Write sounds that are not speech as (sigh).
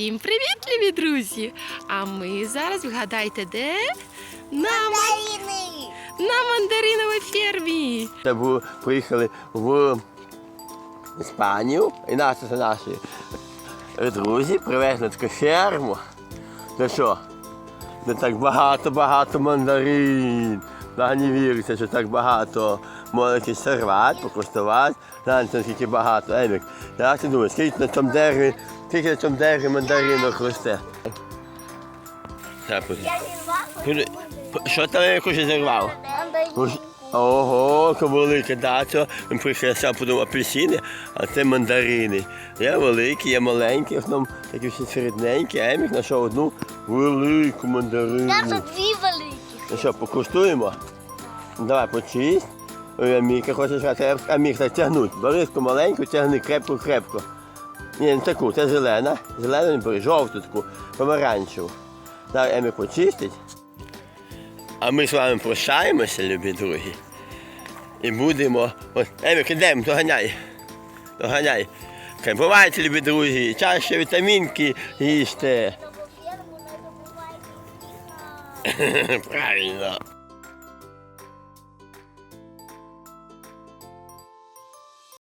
Всім привіт, любі друзі! А ми зараз вгадайте, де? На, ма- Мандарини. на мандариновій фермі. Це поїхали в Іспанію, і наші це наші друзі привезли таку ферму. Де що? Де так багато-багато мандарин. Да, не віриться, що так багато можете сорвати, покуштувати. Знаєте, скільки багато. Емік, як ти думаєш, скільки на цьому дереві, цьому дереві мандаринок росте? Так. Я зірвала. Що там я хоче зірвав? Ого, яка велика, да, це я сам подумав апельсини, а це мандарини. Є великі, є маленькі, в основному такі всі середненькі, а Емік знайшов одну велику мандарину. тут дві великі. Ну що, покуштуємо? Давай почисть. Ой, Аміка хоче сказати, Амік, так тягнуть. Бери таку маленьку, тягни крепко-крепко. Ні, не таку, це зелена. Зелену не бери, жовту таку, помаранчеву. Зараз Емік почистить. А ми з вами прощаємося, любі друзі. І будемо. От, Емік, ідемо, доганяй. Доганяй. Бувайте, любі друзі, чаще вітамінки їжте. (laughs) Правильно.